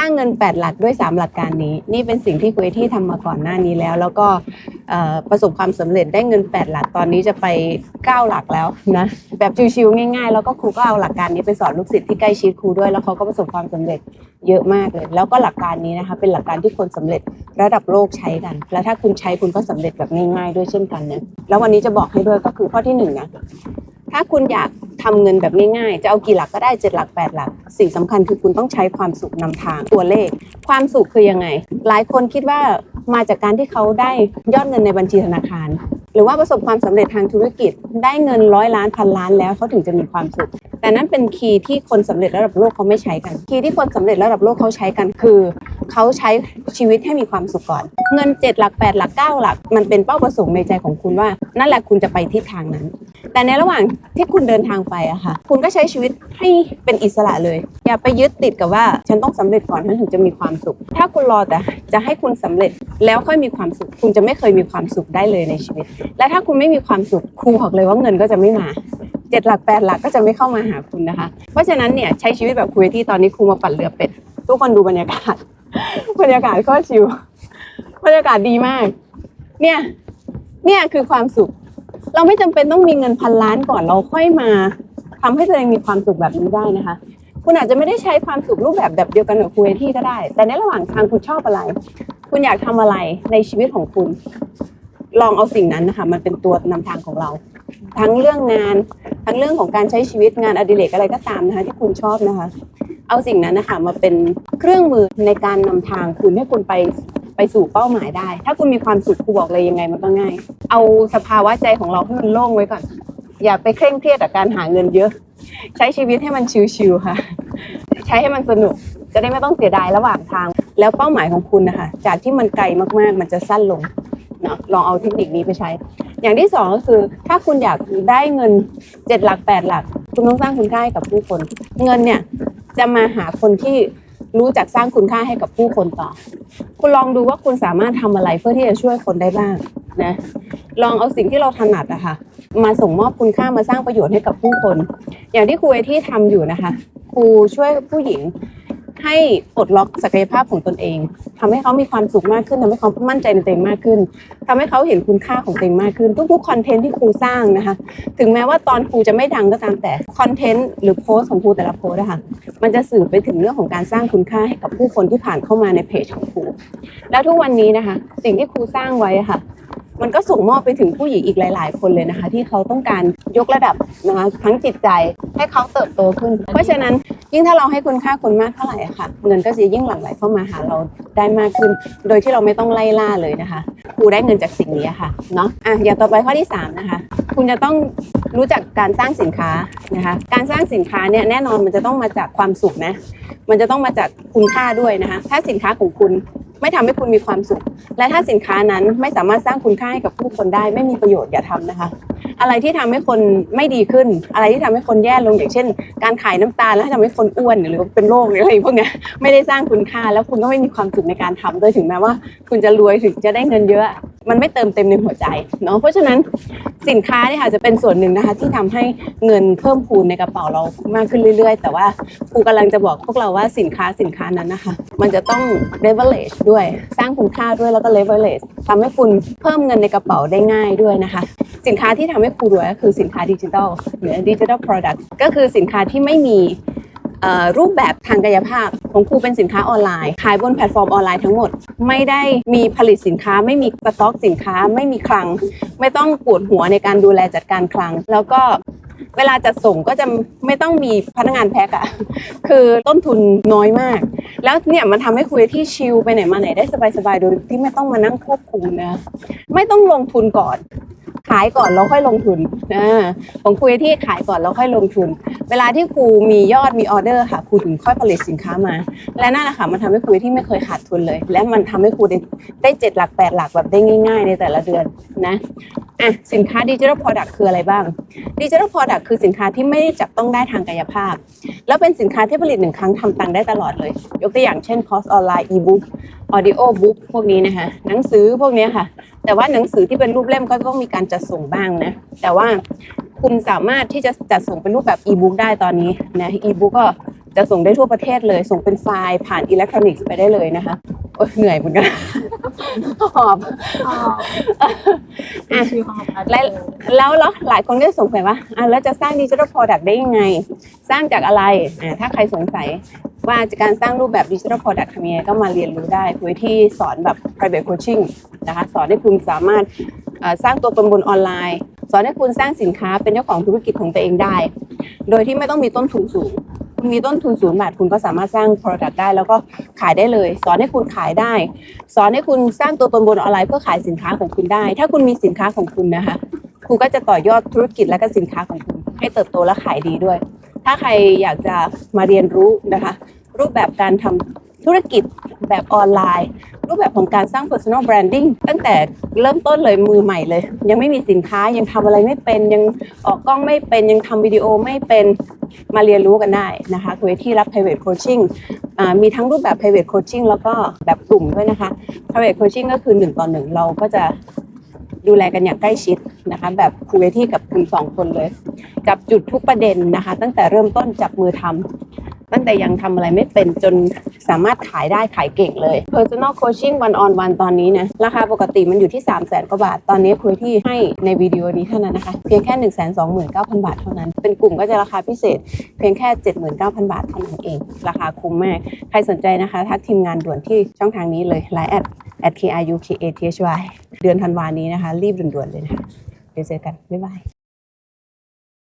ร้างเงิน 8 หลักด้วย 3 หลักการนี้ นี่เป็นสิ่งที่คุยที่ทำมาก่อนหน้านี้แล้ว แล้วก็ประสบความสำเร็จได้เงิน 8 หลักตอนนี้จะไป 9 หลักแล้วนะแบบชิวๆง่ายๆ แล้วก็ครูก็เอาหลักการนี้ไปสอนลูกศิษย์ที่ใกล้ชิดครูด้วย แล้วเขาก็ประสบความสำเร็จเยอะมากเลย แล้วก็หลักการนี้นะคะเป็นหลักการที่คนสำเร็จระดับโลกใช้กัน แล้วถ้าคุณใช้คุณก็สำเร็จแบบง่ายๆ ด้วยเช่นกันนะแล้ววันนี้จะบอกให้ด้วยก็คือข้อที่หนึ่งนะถ้าคุณอยาก ทำเงินแบบง่ายๆ จะเอากี่หลักก็ได้เจ็ดหลักแปดหลัก สิ่งสำคัญคือคุณต้องใช้ความสุขนำทางตัวเลข ความสุขคือยังไง หลายคนคิดว่ามาจากการที่เขาได้ยอดเงินในบัญชีธนาคาร หรือว่าประสบความสำเร็จทางธุรกิจ ได้เงินร้อยล้านพันล้านแล้วเขาถึงจะมีความสุข แต่นั่นเป็นคีย์ที่คนสำเร็จระดับโลกเขาไม่ใช้กัน คีย์ที่คนสำเร็จระดับโลกเขาใช้กันคือ เขาใช้ชีวิตให้มีความสุขก่อน เงิน7หลัก8หลัก9หลัก มันเป็นเป้าประสงค์ในใจของคุณว่า นั่นแหละคุณจะไปทิศทางนั้น แต่ในระหว่างที่คุณเดินทางไปอะค่ะ คุณก็ใช้ชีวิตให้เป็นอิสระเลย อย่าไปยึดติดกับว่า ฉันต้องสำเร็จก่อนฉันถึงจะมีความสุข ถ้าคุณรอแต่จะให้คุณสำเร็จแล้วค่อยมีความสุข คุณจะไม่เคยมีความสุขได้เลยในชีวิต และถ้าคุณไม่มีความสุขครูบอกเลยว่าเงินก็จะไม่มาเจ็ดหลักแปดหลักก็จะไม่เข้ามาหาคุณนะคะ เพราะฉะนั้นเนี่ยใช้ชีวิตแบบคุยที่ตอนนี้ครูมาปั่นเรือเป็ดทุกคนดูบรรยากาศบรรยากาศก็ชิวบรรยากาศดีมาก เนี่ย เนี่ยคือความสุข เราไม่จำเป็นต้องมีเงินพันล้านก่อนเราค่อยมาทำให้ตัวเองมีความสุขแบบนี้ได้นะคะ คุณอาจจะไม่ได้ใช้ความสุขรูปแบบแบบเดียวกันกับคุยที่ก็ได้ แต่ในระหว่างทางคุณชอบอะไร คุณอยากทำอะไรในชีวิตของคุณ ลองเอาสิ่งนั้นนะคะมันเป็นตัวนำทางของเรา ทั้งเรื่องงาน ทั้งเรื่องของการใช้ชีวิตงานอดิเรกอะไรก็ตามนะคะที่คุณชอบนะคะ เอาสิ่งนั้นนะคะมาเป็นเครื่องมือในการนำทางคุณให้คุณไป ไปสู่เป้าหมายได้ ถ้าคุณมีความสุขครูบอกเลยยังไงมันก็ง่าย เอาสภาวะใจของเราให้มันโล่งไว้ก่อน อย่าไปเคร่งเครียดกับการหาเงินเยอะ ใช้ชีวิตให้มันชิวๆค่ะ ใช้ให้มันสนุกจะได้ไม่ต้องเสียดายระหว่างทาง แล้วเป้าหมายของคุณนะคะ จากที่มันไกลมากๆ มันจะสั้นลงเนาะลองเอาเทคนิคนี้ไปใช้ อย่างที่สองก็คือ ถ้าคุณอยากได้เงินเจ็ดหลักแปดหลัก คุณต้องสร้างคุณค่าให้กับผู้คน เงินเนี่ยจะมาหาคนที่รู้จักสร้างคุณค่าให้กับผู้คนต่อ คุณลองดูว่าคุณสามารถทำอะไรเพื่อที่จะช่วยคนได้บ้างนะลองเอาสิ่งที่เราถนัดอะค่ะ มาส่งมอบคุณค่ามาสร้างประโยชน์ให้กับผู้คน อย่างที่ครูไอที่ทำอยู่นะคะ ครูช่วยผู้หญิง ให้ปลดล็อกศักยภาพของตนเองทำให้เขามีความสุขมากขึ้นทำให้เขามั่นใจในตัวเองมากขึ้นทำให้เขาเห็นคุณค่าของตัวเองมากขึ้น ทุกๆคอนเทนต์ที่ครูสร้างนะคะ ถึงแม้ว่าตอนครูจะไม่ดังก็ตามแต่คอนเทนต์หรือโพสต์ของครูแต่ละโพสต์นะคะมันจะสื่อไปถึงเรื่องของการสร้างคุณค่าให้กับผู้คนที่ผ่านเข้ามาในเพจของครูแล้วทุกวันนี้นะคะ สิ่งที่ครูสร้างไว้ะค่ะ มันก็ส่งมอบไปถึงผู้หญิงอีกหลาย ๆ คนเลยนะคะ ที่เขาต้องการยกระดับนะคะทั้งจิตใจให้เขาเติบโตขึ้น เพราะฉะนั้นยิ่งถ้าเราให้คุณค่าคนมากเท่าไหร่ค่ะ เงินก็จะยิ่งหลั่งไหลเข้ามาหาเราได้มากขึ้น โดยที่เราไม่ต้องไล่ล่าเลยนะคะครูได้เงินจากสิ่งนี้ค่ะเนาะอะอย่างต่อไปข้อที่สามนะคะ คุณจะต้องรู้จักการสร้างสินค้านะคะการสร้างสินค้าเนี่ยแน่นอนมันจะต้องมาจากความสุขนะมันจะต้องมาจากคุณค่าด้วยนะคะ ถ้าสินค้าของคุณ ไม่ทำให้คุณมีความสุข และถ้าสินค้านั้นไม่สามารถสร้างคุณค่าให้กับผู้คนได้ไม่มีประโยชน์อย่าทำนะคะ อะไรที่ทำให้คนไม่ดีขึ้น อะไรที่ทำให้คนแย่ลงอย่างเช่น การขายน้ำตาลแล้วทำให้คนอ้วนหรือเป็นโรคหรืออะไรพวกนี้ไม่ได้สร้างคุณค่า แล้วคุณก็ไม่มีความสุขในการทำโดยถึงแม้ว่า คุณจะรวยถึงจะได้เงินเยอะ มันไม่เติมเต็มในหัวใจเนาะเพราะฉะนั้นสินค้าเนี่ยค่ะจะเป็นส่วนหนึ่งนะคะ ที่ทำให้เงินเพิ่มพูนในกระเป๋าเรามากขึ้นเรื่อยๆ แต่ว่าครูกำลังจะบอกพวกเราว่าสินค้าสินค้านั้นนะคะ มันจะต้อง leverage ด้วยสร้างคุณค่าด้วยแล้วก็ leverage ทำให้คุณเพิ่มเงินในกระเป๋าได้ง่ายด้วยนะคะ สินค้าที่ทำให้ครูรวยก็คือสินค้าดิจิทัลหรือ digital product ก็คือสินค้าที่ไม่มี รูปแบบทางกายภาพของครูเป็นสินค้าออนไลน์ขายบนแพลตฟอร์มออนไลน์ทั้งหมด ไม่ได้มีผลิตสินค้า ไม่มีสต็อกสินค้า ไม่มีคลัง ไม่ต้องปวดหัวในการดูแลจัดการคลัง แล้วก็เวลาจัดส่งก็จะไม่ต้องมีพนักงานแพ็คอะคือต้นทุนน้อยมาก แล้วเนี่ยมันทำให้คุยที่ชิลไปไหนมาไหนได้สบายๆโดยที่ไม่ต้องมานั่งควบคุมนะ ไม่ต้องลงทุนก่อน ขายก่อนแล้วค่อยลงทุนนะของครูที่ขายก่อนแล้วค่อยลงทุน เวลาที่ครูมียอดมีออเดอร์ค่ะครูถึงค่อยผลิตสินค้ามา และนั่นแหละค่ะมันทำให้ครูที่ไม่เคยขาดทุนเลย และมันทำให้ครูได้ได้เจ็ดหลักแปดหลักแบบได้ง่าย ๆ ในแต่ละเดือนนะ อะสินค้าดิจิทัล Product คืออะไรบ้างดิจิทัล Product คือสินค้าที่ไม่จับต้องได้ทางกายภาพ แล้วเป็นสินค้าที่ผลิตหนึ่งครั้งทำตังได้ตลอดเลย ยกตัวอย่างเช่นคอร์สออนไลน์อีบุ๊กออดิโอบุ๊กพวกนี้นะคะหนังสือพวกนี้ค่ะ แต่ว่าหนังสือที่เป็นรูปเล่มก็ต้องมีการจัดส่งบ้างนะ แต่ว่าคุณสามารถที่จะจัดส่งเป็นรูปแบบอีบุ๊กได้ตอนนี้นะอีบุ๊กก็จะส่งได้ทั่วประเทศเลย ส่งเป็นไฟล์ผ่านอิเล็กทรอนิกส์ไปได้เลยนะคะโอ๊ยเหนื่อยเหมือนกัน หอบเป็นชื่อของอาและแล้วแล้วหลายคนก็สงสัยว่าอะแล้วจะสร้างดิจิทัลโปรดักต์ได้ยังไง สร้างจากอะไรอะถ้าใครสงสัยว่าการสร้างรูปแบบดิจิทัลโปรดักต์ทำยังไงก็มาเรียนรู้ได้คุยที่สอนแบบ private coaching นะคะสอนให้คุณสามารถเอ่อสร้างตัวตนบนออนไลน์ สอนให้คุณสร้างสินค้าเป็นเจ้าของธุรกิจของตัวเองได้ โดยที่ไม่ต้องมีต้นทุนสูง คุณมีต้นทุนศูนย์บาทคุณก็สามารถสร้าง Product ได้ แล้วก็ขายได้เลย สอนให้คุณขายได้ สอนให้คุณสร้างตัวตนบนออนไลน์เพื่อขายสินค้าของคุณได้ ถ้าคุณมีสินค้าของคุณนะคะ คุณก็จะต่อยอดธุรกิจและก็สินค้าของคุณ ให้เติบโตและขายดีด้วย ถ้าใครอยากจะมาเรียนรู้นะคะ รูปแบบการทำธุรกิจแบบออนไลน์ รูปแบบของการสร้าง personal branding ตั้งแต่เริ่มต้นเลยมือใหม่เลย ยังไม่มีสินค้ายังทำอะไรไม่เป็นยังออกกล้องไม่เป็นยังทำวิดีโอไม่เป็นมาเรียนรู้กันได้นะคะคุยที่รับ private coaching มีทั้งรูปแบบ private coaching แล้วก็แบบกลุ่มด้วยนะคะ private coaching ก็คือ1ต่อ1เราก็จะดูแลกันอย่างใกล้ชิดนะคะ แบบคุยที่กับคุณสองคนเลย จับจุดทุกประเด็นนะคะ ตั้งแต่เริ่มต้นจับมือทำ ตั้งแต่ยังทำอะไรไม่เป็นจนสามารถขายได้ขายเก่งเลย personal coaching one on one ตอนนี้นะ ราคาปกติมันอยู่ที่ 3 0 0 0 0 0กว่าบาท ตอนนี้คุยที่ให้ในวิดีโอนี้เท่านั้นนะคะ เพียงแค่ 1 2 9 0 0 0 บาทเท่านั้น เป็นกลุ่มก็จะราคาพิเศษ เพียงแค่ 79,000 บาทเท่านั้นเอง ราคาคุ้มมาก ใครสนใจนะคะทักทีมงานด่วนที่ช่องทางนี้เลย Line แอด at k r u k a t h y เดือนธันวานี้นะคะ รีบด่วนๆเลยนะคะเดี๋ยวเจอกัน บ๊ายบาย